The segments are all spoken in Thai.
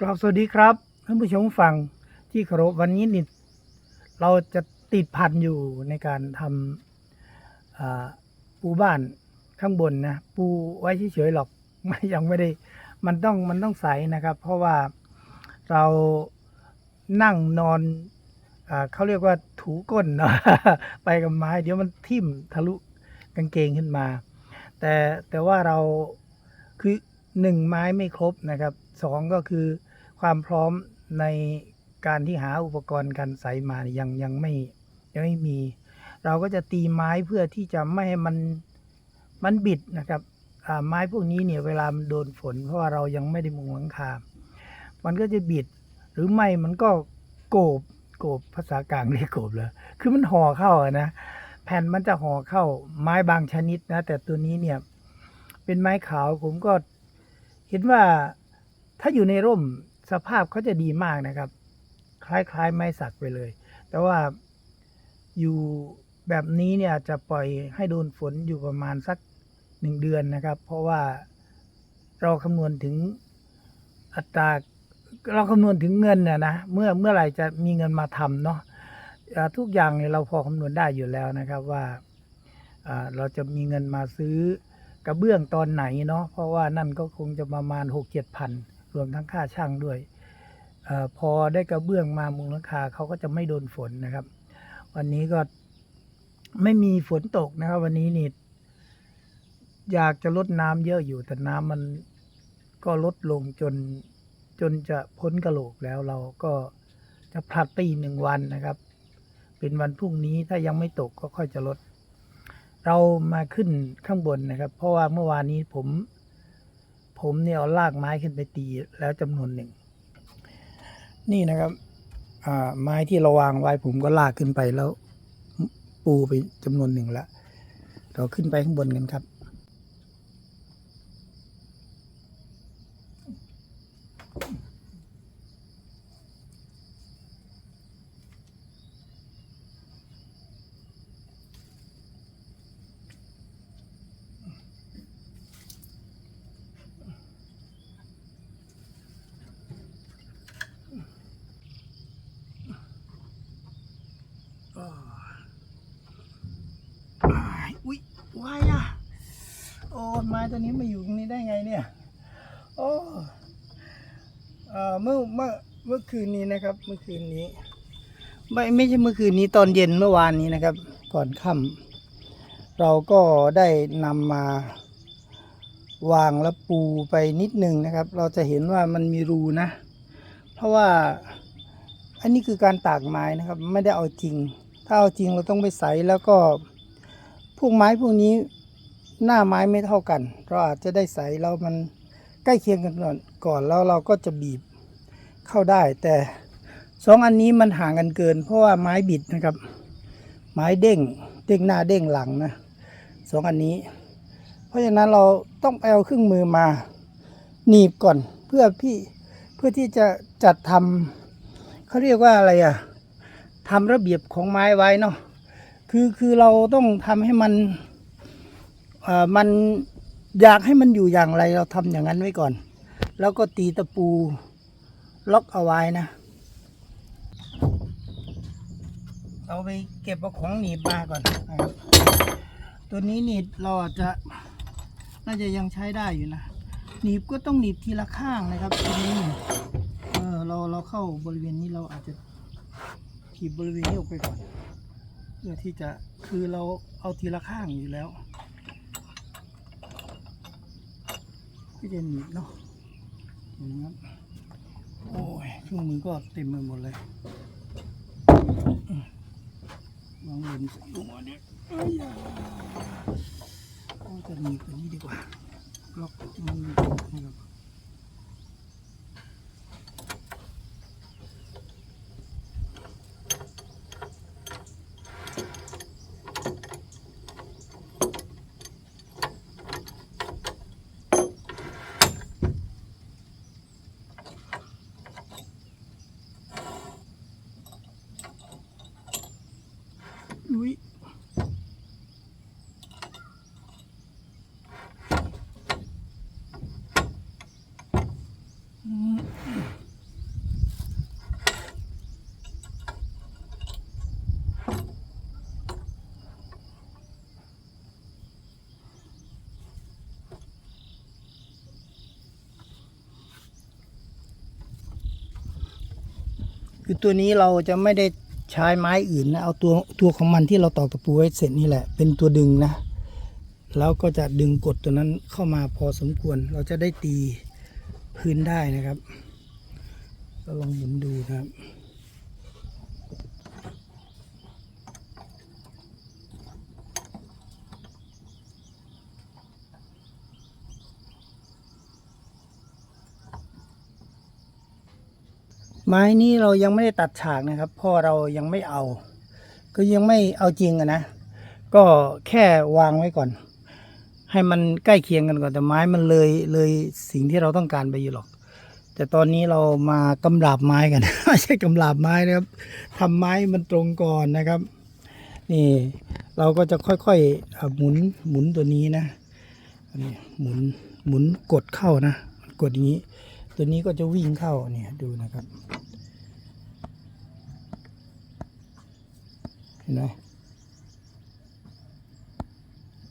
กราบสวัสดีครับท่านผู้ชมฟังที่เคารพวันนี้นี่เราจะติดพันอยู่ในการทำปูบ้านข้างบนนะ ปูไว้เฉยๆหรอกไม่ยังไม่ได้มันต้องมันต้องใสนะครับ เพราะว่าเรานั่งนอนอเขาเรียกว่าถูก้นนะไปกับไม้ เดี๋ยวมันทิ่มทะลุกางเกงขึ้นมา แต่แต่ว่าเราคือหนึ่งไม้ไม่ครบนะครับสองก็คือ ความพร้อมในการที่หาอุปกรณ์การใส่มาเนี่ยยังยังไม่ยังไม่มี เราก็จะตีไม้เพื่อที่จะไม่ให้มันมันบิดนะครับอ่าไม้พวกนี้เนี่ยเวลามันโดนฝน เพราะว่าเรายังไม่ได้มุงหลังคา มันก็จะบิดหรือไม่มันก็โกบโกบภาษากลางเรียกโกบเลยคือมันห่อเข้าอะนะแผ่นมันจะห่อเข้าไม้บางชนิดนะ แต่ตัวนี้เนี่ยเป็นไม้ขาวผมก็เห็นว่าถ้าอยู่ในร่ม สภาพเขาจะดีมากนะครับ คล้ายๆไม้สักไปเลย แต่ว่าอยู่แบบนี้เนี่ยจะปล่อยให้โดนฝนอยู่ประมาณสักหนึ่งเดือนนะครับ เพราะว่าเราคำนวณถึงอัตราเราคำนวณถึงเงินนะนะเมื่อเมื่อไหร่จะมีเงินมาทำเนาะทุกอย่างเนี่ยเราพอคำนวณได้อยู่แล้วนะครับว่าอ่าเราจะมีเงินมาซื้อกระเบื้องตอนไหนเนาะเพราะว่านั่นก็คงจะประมาณหกเจ็ดพัน รวมทั้งค่าช่างด้วยอพอได้กระเบื้องมามูลค่าเขาก็จะไม่โดนฝนนะครับ วันนี้ก็ไม่มีฝนตกนะครับ วันนี้นี่อยากจะลดน้ำเยอะอยู่ แต่น้ำมันก็ลดลงจนจนจะพ้นกระโหลกแล้วเราก็จะผลัดไปอีกหนึ่งวันนะครับ เป็นวันพรุ่งนี้ถ้ายังไม่ตกก็ค่อยจะลด เรามาขึ้นข้างบนนะครับ เพราะว่าเมื่อวานนี้ผม ผมเนี่ยเอาลากไม้ขึ้นไปตีแล้วจำนวนหนึ่ง นี่นะครับไม้ที่เราวางไว้ผมก็ลากขึ้นไปแล้ว ปูไปจำนวนหนึ่งแล้วเราขึ้นไปข้างบนกันครับ อ้ายอุ้ยวายอะ โอ้ไม้ตัวนี้มาอยู่ตรงนี้ได้ไงเนี่ย โอ้เออเมื่อเมื่อเมื่อคืนนี้นะครับ เมื่อคืนนี้ ไม่ไม่ใช่เมื่อคืนนี้ตอนเย็นเมื่อวานนี้นะครับ ก่อนค่ำเราก็ได้นำมาวางแล้วปูไปนิดนึงนะครับ เราจะเห็นว่ามันมีรูนะ เพราะว่าอันนี้คือการตากไม้นะครับ ไม่ได้เอาจริง ถ้าเอาจริงเราต้องไปใสแล้วก็พวกไม้พวกนี้ หน้าไม้ไม่เท่ากัน เราอาจจะได้ใสแล้วมันใกล้เคียงกันก่อนแล้วเราก็จะบีบเข้าได้ แต่สองอันนี้มันห่างกันเกิน เพราะว่าไม้บิดนะครับ ไม้เด้งเด้งหน้าเด้งหลังนะสองอันนี้ เพราะฉะนั้นเราต้องเอาเครื่องมือมาหนีบก่อนเพื่อพี่เพื่อที่จะจัดทำเขาเรียกว่าอะไรอะทำระเบียบของไม้ไว้เนาะคือคือเราต้องทำให้มัน มันอยากให้มันอยู่อย่างไรเราทำอย่างนั้นไว้ก่อน แล้วก็ตีตะปูล็อกเอาไว้นะเอาไปเก็บเอาของหนีบมาก่อนนะครับ ตัวนี้หนีบเราอาจจะน่าจะยังใช้ได้อยู่นะ หนีบก็ต้องหนีบทีละข้างนะครับตัวนี้นี่เออเราเราเข้าบริเวณนี้เราอาจจะขีบบริเวณนี้ออกไปก่อน เพื่อที่จะคือเราเอาทีละข้างอยู่แล้ว ที่จะหนีบเนาะอย่างนั้นโอ้ยช่วงมือก็เต็มไปหมดเลยอืมวางเล่นส่หัวเนี่ยเอ้ยก็จะหนีบตัวนี้ดีกว่าล็อกมันนะครับ อุ้ย คือตัวนี้เราจะไม่ได้ใช้ไม้อื่นนะเอาตัวตัวของมันที่เราตอกตะปูไว้เสร็จนี่แหละ เป็นตัวดึงนะแล้วก็จะดึงกดตัวนั้นเข้ามาพอสมควร เราจะได้ตีพื้นได้นะครับ ก็ลองหมุนดูนะครับ ไม้นี้เรายังไม่ได้ตัดฉากนะครับเพราะเรายังไม่เอา ก็ยังไม่เอาจริงอะนะ ก็แค่วางไว้ก่อน ให้มันใกล้เคียงกันก่อนแต่ไม้มันเลยเลยสิ่งที่เราต้องการไปอยู่หรอก แต่ตอนนี้เรามากำลาบไม้กัน ไม่ใช่กำลาบไม้นะครับทำไม้มันตรงก่อนนะครับ นี่เราก็จะค่อยๆหมุนหมุนตัวนี้นะนนี้หมุนหมุนกดเข้านะกดอย่างนี้ ตัวนี้ก็จะวิ่งเข้าเนี่ยดูนะครับ เห็นไหม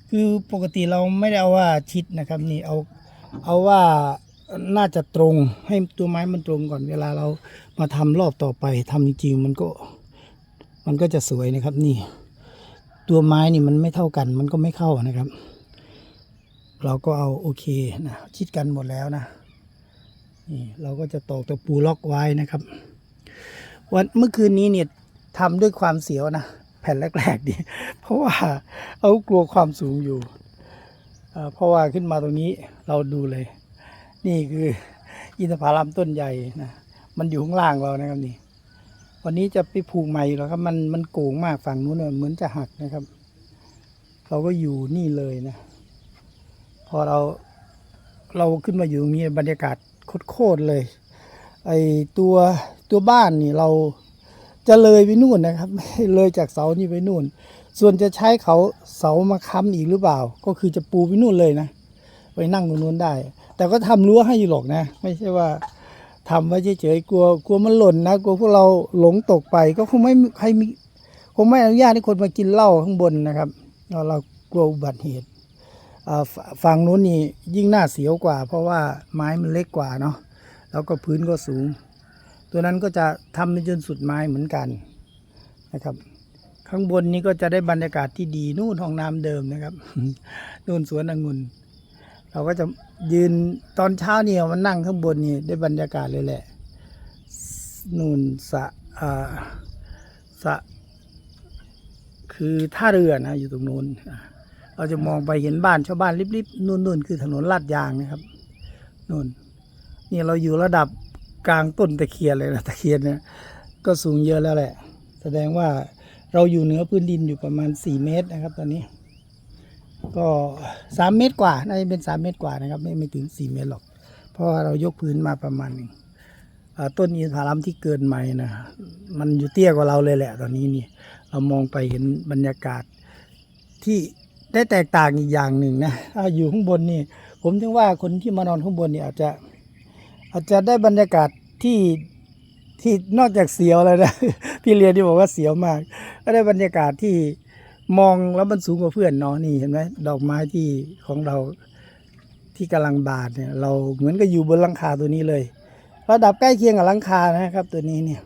คือปกติเราไม่ได้เอาว่าชิดนะครับ นี่เอาเอาว่าน่าจะตรงให้ตัวไม้มันตรงก่อนเวลาเรามาทำรอบต่อไปทำจริงๆมันก็มันก็จะสวยนะครับ นี่ ตัวไม้นี่มันไม่เท่ากันมันก็ไม่เข้านะครับ เราก็เอาโอเคนะชิดกันหมดแล้วนะนี่เราก็จะตอกตะปูล็อกไว้นะครับ วันเมื่อคืนนี้เนี่ยทำด้วยความเสียวนะ ผ่นแรกๆดีเพราะว่าเอากลัวความสูงอยู่ เพราะว่าขึ้นมาตรงนี้เราดูเลย นี่คืออินทผลัมต้นใหญ่นะมันอยู่ข้างล่างเรานะครับนี่ วันนี้จะไปผูกใหม่แล้วครับมันมันโก่งมากฝั่งนู้นเหมือนจะหักนะครับ เราก็อยู่นี่เลยนะ พอเราเราขึ้นมาอยู่ตรงนี้บรรยากาศโคตรเลยไอตัวตัวบ้านนี่เรา จะเลยไปนู่นนะครับ เลยจากเสานี่ไปนู่น ส่วนจะใช้เขาเสามาค้ำอีกหรือเปล่า ก็คือจะปูไปนู่นเลยนะไปนั่งตรงนู้นได้ แต่ก็ทำรั้วให้อยู่หรอกนะ ไม่ใช่ว่าทำไว้เฉยๆกลัวกลัวมันหล่นนะกลัวพวกเราหลงตกไป ก็คงไม่ใครมีคงไม่อนุญาตให้คนมากินเหล้าข้างบนนะครับ เราเรากลัวอุบัติเหตุฝั่งนู้นนี่ยิ่งน่าเสียวกว่า เพราะว่าไม้มันเล็กกว่าเนาะแล้วก็พื้นก็สูง ตัวนั้นก็จะทำจนสุดไม้เหมือนกันนะครับ ข้างบนนี้ก็จะได้บรรยากาศที่ดีนู่นห้องน้ำเดิมนะครับนู่นสวนองุ่นเราก็จะยืนตอนเช้าเนี่ยมันนั่งข้างบนนี่ได้บรรยากาศเลยแหละนู่นสะอ่าสะคือท่าเรือนะอยู่ตรงนู้นเราจะมองไปเห็นบ้านชาวบ้านริบๆนู่นๆคือถนนลาดยางนะครับนู่นนี่เราอยู่ระดับ กลางต้นตะเคียนเลยนะตะเคียนเนี่ยก็สูงเยอะแล้วแหละ แสดงว่าเราอยู่เหนือพื้นดินอยู่ประมาณ 4 เมตรนะครับ ตอนนี้ ก็สามเมตรกว่าน่าจะเป็นสามเมตรกว่านะครับ ไม่ไม่ถึงสี่เมตรหรอก เพราะว่าเรายกพื้นมาประมาณหนึ่งต้นอินทผลัมที่เกินใหม่นะมันอยู่เตี้ยกว่าเราเลยแหละ ตอนนี้นี่เรามองไปเห็นบรรยากาศที่ได้แตกต่างอีกอย่างหนึ่งนะถ้าอยู่ข้างบนนี่ ผมถึงว่าคนที่มานอนข้างบนนี่อาจจะ อาจจะได้บรรยากาศที่ที่นอกจากเสียวแล้วนะพี่เรียนที่บอกว่าเสียวมาก ก็ได้บรรยากาศที่มองแล้วมันสูงกว่าเพื่อนเนาะนี่เห็นไหมดอกไม้ที่ของเราที่กำลังบานเนี่ย เราเหมือนกับอยู่บนหลังคาตัวนี้เลยระดับใกล้เคียงกับหลังคานะครับ ตัวนี้เนี่ย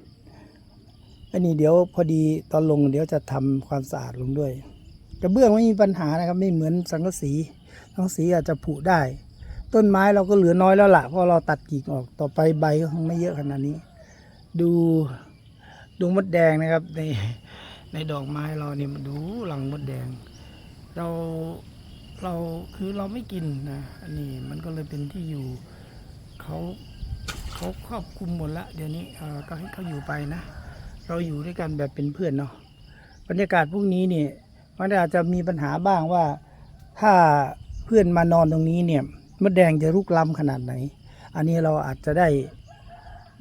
อันนี้เดี๋ยวพอดีตอนลงเดี๋ยวจะทำความสะอาดลงด้วยกระเบื้องไม่มีปัญหานะครับ ไม่เหมือนสังกะสีสังกะสีอาจจะผุได้ ต้นไม้เราก็เหลือน้อยแล้วล่ะเพราะเราตัดกิ่งออกต่อไปใบก็คงไม่เยอะขนาดนี้ ดูดูมดแดงนะครับ ในในดอกไม้เราเนี่ยมาดูหลังมดแดง เราเราคือเราไม่กินนะอันนี้มันก็เลยเป็นที่อยู่เขาเขาครอบคุมหมดละเดี๋ยวนี้เออก็ให้เขาอยู่ไปนะ เราอยู่ด้วยกันแบบเป็นเพื่อนเนาะบรรยากาศพวกนี้เนี่ยมันอาจจะมีปัญหาบ้างว่าถ้าเพื่อนมานอนตรงนี้เนี่ย มดแดงจะรุกล้ำขนาดไหน อันนี้เราอาจจะได้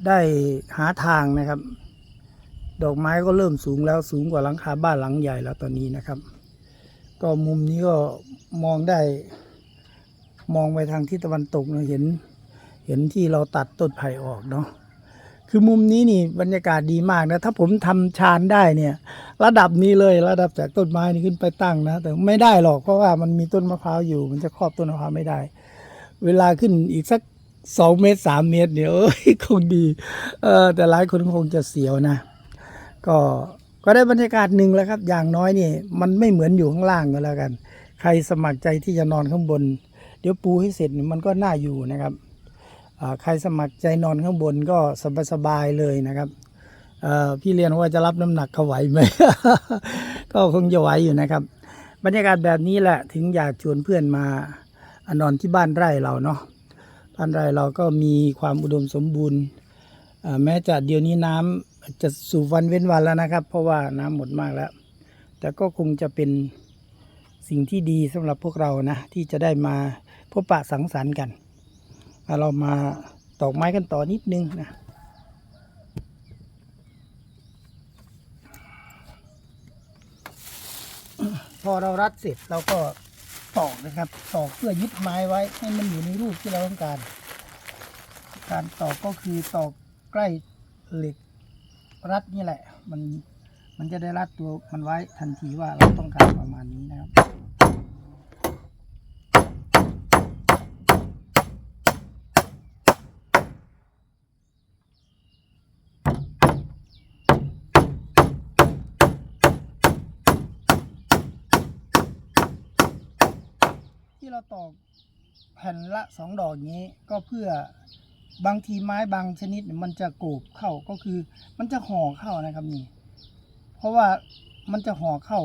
ได้หาทางนะครับ ดอกไม้ก็เริ่มสูงแล้วสูงกว่าหลังคาบ้านหลังใหญ่แล้วตอนนี้นะครับ ก็มุมนี้ก็มองได้ มองไปทางทิศตะวันตกเราเห็น เห็นที่เราตัดต้นไผ่ออกเนาะคือมุมนี้นี่บรรยากาศดีมากนะ ถ้าผมทำชานได้เนี่ย ระดับนี้เลยระดับจากต้นไม้นี่ขึ้นไปตั้งนะ แต่ไม่ได้หรอกเพราะว่ามันมีต้นมะพร้าวอยู่ มันจะครอบต้นมะพร้าวไม่ได้ เวลาขึ้นอีกสักสองเมตรสามเมตรเนี่ยเอ้ยคงดี เออแต่หลายคนคงจะเสียวนะ ก็ก็ได้บรรยากาศหนึ่งแล้วครับ อย่างน้อยนี่ มันไม่เหมือนอยู่ข้างล่างก็แล้วกัน ใครสมัครใจที่จะนอนข้างบน เดี๋ยวปูให้เสร็จมันก็น่าอยู่นะครับอ่าใครสมัครใจนอนข้างบนก็สบายๆเลยนะครับเอ่อพี่เรียนว่าจะรับน้ำหนักเขาไหวไหม ก็คงจะไหวอยู่นะครับ บรรยากาศแบบนี้แหละถึงอยากชวนเพื่อนมา นอนที่บ้านไร่เราเนาะบ้านไร่เราก็มีความอุดมสมบูรณ์แม้จะเดี๋ยวนี้น้ำจะสู่วันเว้นวันแล้วนะครับ เพราะว่าน้ำหมดมากแล้ว แต่ก็คงจะเป็นสิ่งที่ดีสำหรับพวกเรานะ ที่จะได้มาพบปะสังสรรค์กัน เรามาตอกไม้กันต่อนิดนึงนะพอเรารัดเสร็จเราก็ ตอกนะครับ ตอกเพื่อยึดไม้ไว้ให้มันอยู่ในรูปที่เราต้องการ การตอกก็คือตอกใกล้เหล็กรัดนี่แหละ มันมันจะได้รัดตัวมันไว้ทันทีว่าเราต้องการประมาณนี้ ที่เราตอกแผ่นละสองดอกอย่างนี้ก็เพื่อบางทีไม้บางชนิดมันจะโกบเข้าก็คือ มันจะห่อเข้านะครับนี่ เพราะว่ามันจะห่อเข้า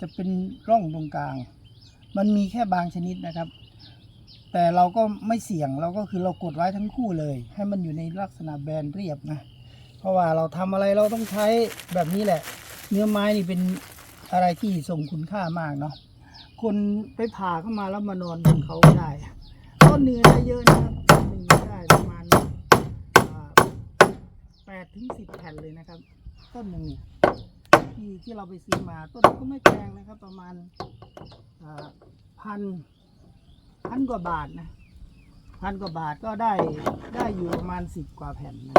จะเป็นร่องตรงกลาง มันมีแค่บางชนิดนะครับ แต่เราก็ไม่เสี่ยงเราก็คือเรากดไว้ทั้งคู่เลย ให้มันอยู่ในลักษณะแบนเรียบนะ เพราะว่าเราทำอะไรเราต้องใช้แบบนี้แหละ เนื้อไม้นี่เป็นอะไรที่ทรงคุณค่ามากเนาะ คนไปผ่าเข้ามาแล้วมานอนบนเขาได้ต้นหนึ่งได้เยอะนะครับต้นหนึ่งได้ประมาณแปดถึงสิบแผ่นเลยนะครับ ต้นหนึ่งเนี่ยที่ที่เราไปซื้อมาต้นก็ไม่แพงนะครับ ประมาณพันพันกว่าบาทนะพันกว่าบาทก็ได้ได้อยู่ประมาณสิบกว่าแผ่นนะ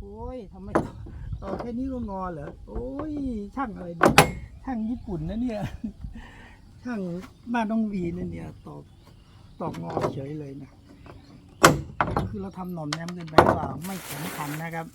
โอ้ยทำไมต่อแค่นี้ก็งอเหรอโอ้ยช่างอะไรเนี่ย ช่างญี่ปุ่นนะเนี่ย ช่างบ้านต้องวีนะเนี่ยตอกตอกงอเฉยเลยนะ คือเราทำหน่อมแนมเกินไปหรือเปล่าไม่สำคัญนะครับ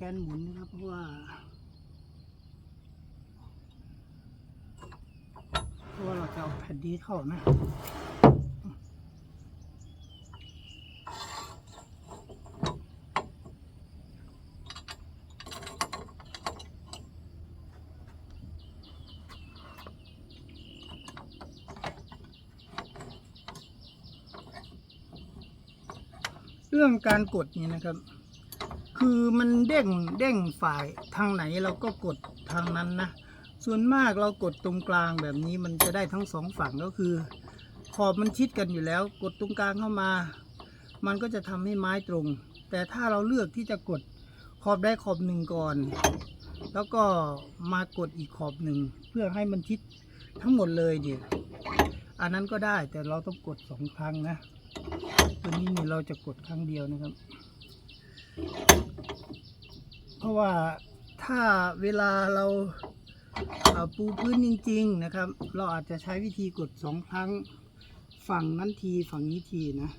แกนหมุนนะครับเพราะว่าเพราะว่าเราจะเอาแผ่นดีเข้านะเรื่องการกดนี้นะครับ คือมันเด้งเด้งฝ่ายทางไหนเราก็กดทางนั้นนะ ส่วนมากเรากดตรงกลางแบบนี้มันจะได้ทั้งสองฝั่งก็คือ ขอบมันชิดกันอยู่แล้ว กดตรงกลางเข้ามา มันก็จะทำให้ไม้ตรง แต่ถ้าเราเลือกที่จะกดขอบได้ขอบหนึ่งก่อน แล้วก็มากดอีกขอบหนึ่งเพื่อให้มันชิดทั้งหมดเลยเนี่ยอันนั้นก็ได้แต่เราต้องกดสองครั้งนะ ตัวนี้นี่เราจะกดครั้งเดียวนะครับ เพราะว่าถ้าเวลาเราเอ่อปูพื้นจริง ๆ นะครับ เราอาจจะใช้วิธีกดสองครั้งฝั่งนั้นทีฝั่งนี้ทีนะ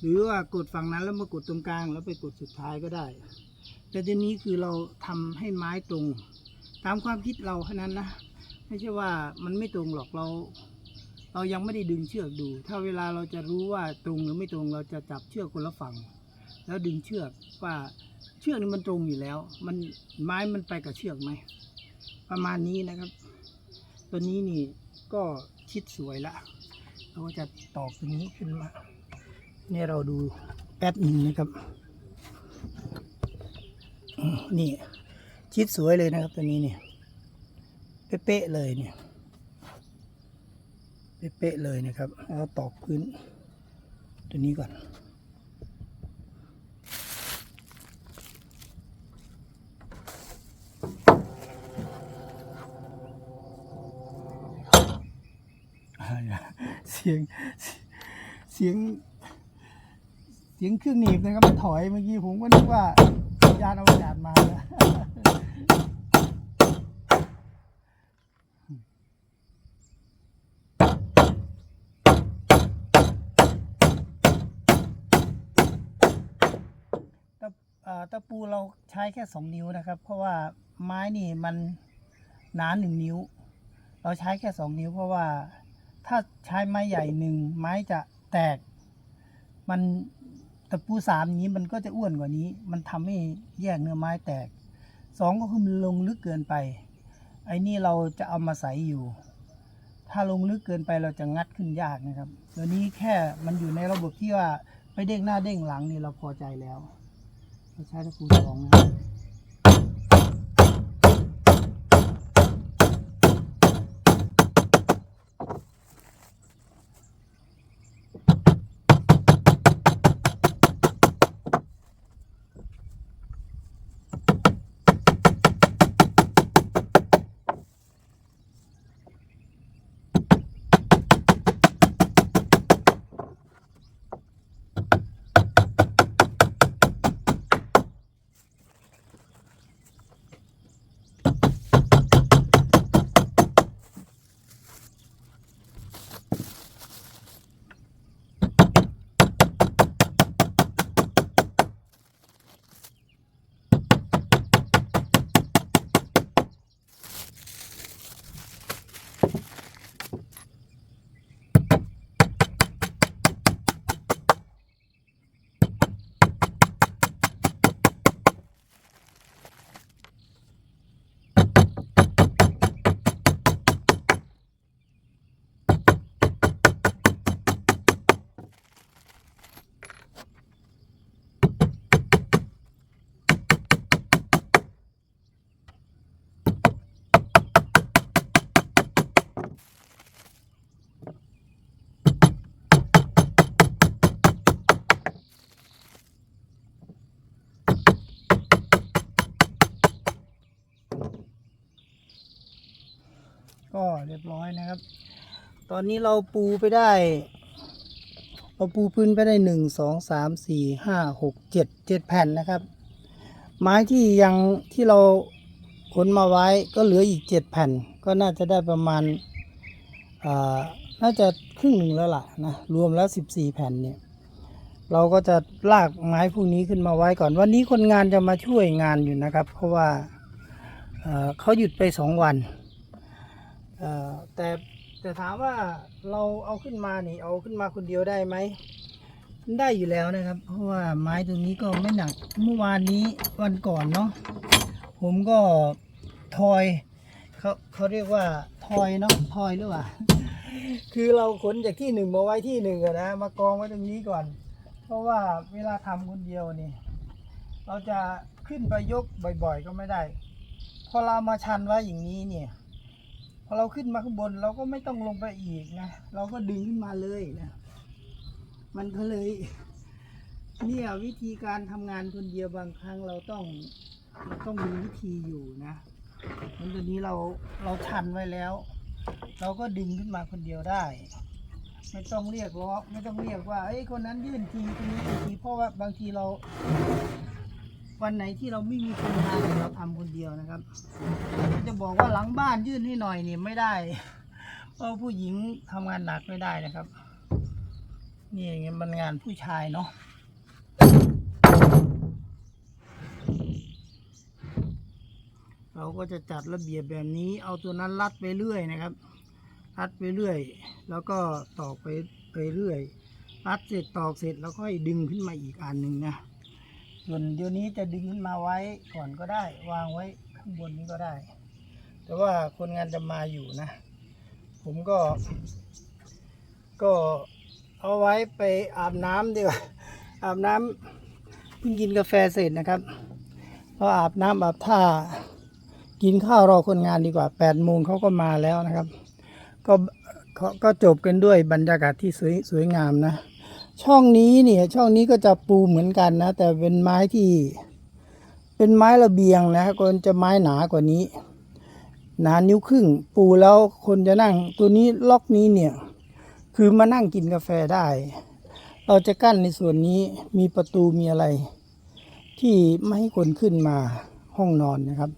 หรือว่ากดฝั่งนั้นแล้วมากดตรงกลางแล้วไปกดสุดท้ายก็ได้ แต่ทีนี้คือเราทำให้ไม้ตรง ตามความคิดเราแค่านั้นนะไม่ใช่ว่ามันไม่ตรงหรอกเรา เรายังไม่ได้ดึงเชือกดู ถ้าเวลาเราจะรู้ว่าตรงหรือไม่ตรงเราจะจับเชือกคนละฝั่ง แล้วดึงเชือกว่าเชือกนี่มันตรงอยู่แล้ว มันไม้มันไปกับเชือกไหมประมาณนี้นะครับ ตัวนี้นี่ก็ชิดสวยละเราก็จะตอกตัวนี้ขึ้นมาเนี่ยเราดูแป๊บหนึ่งนะครับนี่ชิดสวยเลยนะครับตัวนี้เนี่ยเป๊ะเลยเนี่ยเป๊ะเลยนะครับแล้วตอกพื้นตัวนี้ก่อน เสียงเสียง เสียงเครื่องหนีบนะครับมันถอยเมื่อกี้ผมก็นึกว่ายานอวกาศมานะตะเอ่อตะปูเราใช้แค่สองนิ้วนะครับ เพราะว่าไม้นี่มันหนาหนึ่งนิ้ว เราใช้แค่สองนิ้วเพราะว่า ถ้าใช้ไม้ใหญ่หนึ่งไม้จะแตก มันตะปูสามนี้มันก็จะอ้วนกว่านี้ มันทำให้แยกเนื้อไม้แตกสองก็คือมันลงลึกเกินไป ไอ้นี่เราจะเอามาใส่อยู่ ถ้าลงลึกเกินไปเราจะงัดขึ้นยากนะครับตัวนี้แค่มันอยู่ในระบบที่ว่าไปเด้งหน้าเด้งหลังนี่เราพอใจแล้วเราใช้ตะปูสองนะครับ ก็เรียบร้ อยนะครับ ตอนนี้เราปูไปได้ เราปูพื้นไปได้หนึ่งสองสามสี่ห้าหกเจ็ดเจ็ดแผ่นนะครับ ไม้ที่ยังที่เราขนมาไว้ก็เหลืออีกเจ็ดแผ่น ก็น่าจะได้ประมาณน่าจะครึ่งหนึ่งแล้วล่ะนะรวมแล้วสิบสี่แผ่นเนี่ยเราก็จะลากไม้พวกนี้ขึ้นมาไว้ก่อน วันนี้คนงานจะมาช่วยงานอยู่นะครับ เพราะว่าเขาหยุดไปสองวัน เอ่อแต่แต่ถามว่าเราเอาขึ้นมานี่เอาขึ้นมาคนเดียวได้ไหมได้อยู่แล้วนะครับ เพราะว่าไม้ตรงนี้ก็ไม่หนักเมื่อวานนี้วันก่อนเนาะผมก็ทอยเขาเขาเรียกว่าทอยเนาะทอยหรือเปล่าคือเราขนจากที่หนึ่งมาไว้ที่หนึ่งอะนะมากองไว้ตรงนี้ก่อน เพราะว่าเวลาทำคนเดียวนี่ เราจะขึ้นไปยกบ่อย ๆ ก็ไม่ได้ พอเรามาชันไว้อย่างนี้เนี่ย พอเราขึ้นมาข้างบนเราก็ไม่ต้องลงไปอีกนะเราก็ดึงขึ้นมาเลยนะมันก็เลยเนี่ยวิธีการทำงานคนเดียวบางครั้งเราต้องเราต้องมีวิธีอยู่นะมันตัวนี้เราเราชันไว้แล้ว เราก็ดึงขึ้นมาคนเดียวได้ ไม่ต้องเรียกร้องไม่ต้องเรียกว่าเอ้คนนั้นยื่นทีคนนี้ทีเพราะว่าบางทีเรา วันไหนที่เราไม่มีคนงานเราทำคนเดียวนะครับ จะบอกว่าหลังบ้านยื่นให้หน่อยนี่ไม่ได้ เพราะผู้หญิงทำงานหนักไม่ได้นะครับ นี่อย่างเงี้ยมันงานผู้ชายเนาะเราก็จะจัดระเบียบแบบนี้ เอาตัวนั้นรัดไปเรื่อยนะครับ รัดไปเรื่อย แล้วก็ตอกไปไปเรื่อย รัดเสร็จตอกเสร็จแล้วค่อยดึงขึ้นมาอีกอันหนึ่งนะ ส่วนเดี๋ยวนี้จะดึงขึ้นมาไว้ก่อนก็ได้ วางไว้ข้างบนนี้ก็ได้ แต่ว่าคนงานจะมาอยู่นะ ผมก็ ก็เอาไว้ไปอาบน้ำดีกว่าอาบน้ำเพิ่งกินกาแฟเสร็จนะครับพออาบน้ำอาบท่ากินข้าวรอคนงานดีกว่า8ปดโมงเขาก็มาแล้วนะครับ ก็ก็ก็จบกันด้วยบรรยากาศที่สวยสวยงามนะ ช่องนี้เนี่ย ช่องนี้ก็จะปูเหมือนกันนะ แต่เป็นไม้ที่เป็นไม้ระเบียงนะก็จะไม้หนากว่านี้ หนานิ้วครึ่ง ปูแล้วคนจะนั่ง ตัวนี้ล็อกนี้เนี่ย คือมานั่งกินกาแฟได้ เราจะกั้นในส่วนนี้มีประตูมีอะไร ที่ไม่ให้คนขึ้นมาห้องนอนนะครับ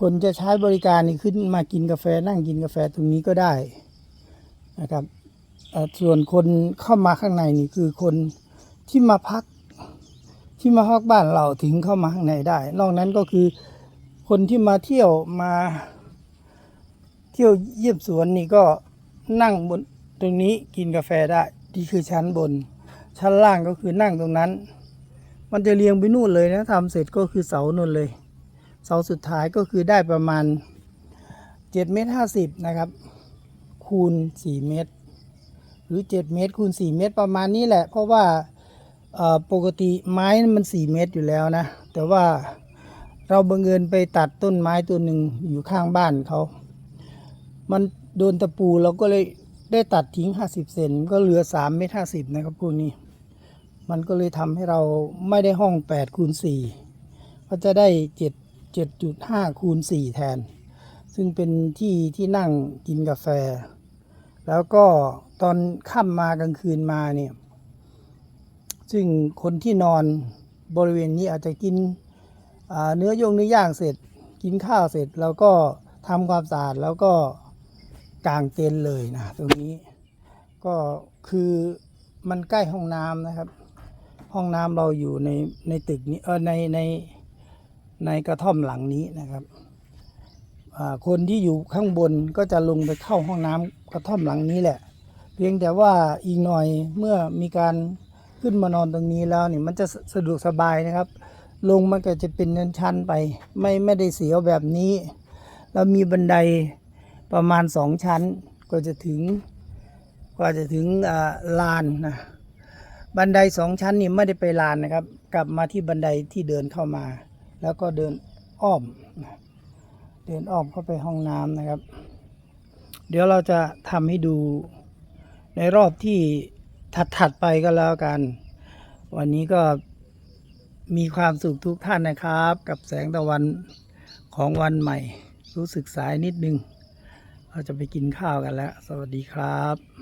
คนจะใช้บริการนี่ขึ้นมากินกาแฟนั่งกินกาแฟตรงนี้ก็ได้นะครับ ส่วนคนเข้ามาข้างในนี่คือคนที่มาพักที่มาพักบ้านเราถึงเข้ามาข้างในได้ นอกนั้นก็คือคนที่มาเที่ยวมาเที่ยวเยี่ยมสวนนี่ก็นั่งบนตรงนี้กินกาแฟได้ที่คือชั้นบน ชั้นล่างก็คือนั่งตรงนั้น มันจะเรียงไปนู่นเลยนะทำเสร็จก็คือเสานู่นเลย เสาสุดท้ายก็คือได้ประมาณ7เมตร50นะครับคูณ4เมตร หรือ 7 เมตรคูณ4เมตรประมาณนี้แหละ เพราะว่าปกติไม้มัน 4 เมตรอยู่แล้วนะ แต่ว่าเราบังเอิญไปตัดต้นไม้ตัวหนึ่งอยู่ข้างบ้านเขา มันโดนตะปูเราก็เลยได้ตัดทิ้ง 50 เซนก็เหลือ3เมตร50 นะครับพวกนี้ มันก็เลยทำให้เราไม่ได้ห้อง8คูณ4ก็จะได้ 7 7.5คูณ4แทน ซึ่งเป็นที่ที่นั่งกินกาแฟ แล้วก็ ตอนค่ำมากลางคืนมาเนี่ย ซึ่งคนที่นอนบริเวณนี้อาจจะกินเนื้อย่างเนื้อย่างเสร็จ กินข้าวเสร็จแล้วก็ทำความสะอาดแล้วก็กางเต็นท์เลยนะตรงนี้ ก็คือมันใกล้ห้องน้ำนะครับ ห้องน้ำเราอยู่ในในตึกนี้เออในในในกระท่อมหลังนี้นะครับคนที่อยู่ข้างบนก็จะลงไปเข้าห้องน้ำกระท่อมหลังนี้แหละ เพียงแต่ว่าอีกหน่อยเมื่อมีการขึ้นมานอนตรงนี้แล้วนี่มันจะสะดวกสบายนะครับ ลงมันก็จะเป็นชั้นๆไป ไม่ไม่ได้เสียวแบบนี้แล้วมีบันไดประมาณสองชั้นก็จะถึงกว่าจะถึงอ่าลานนะบันไดสองชั้นนี่ไม่ได้ไปลานนะครับ กลับมาที่บันไดที่เดินเข้ามา แล้วก็เดินอ้อม เดินอ้อมเข้าไปห้องน้ำนะครับ เดี๋ยวเราจะทำให้ดู ในรอบที่ถัดๆไปก็แล้วกัน วันนี้ก็มีความสุขทุกท่านนะครับ กับแสงตะวันของวันใหม่ รู้สึกสายนิดนึง เราจะไปกินข้าวกันแล้ว สวัสดีครับ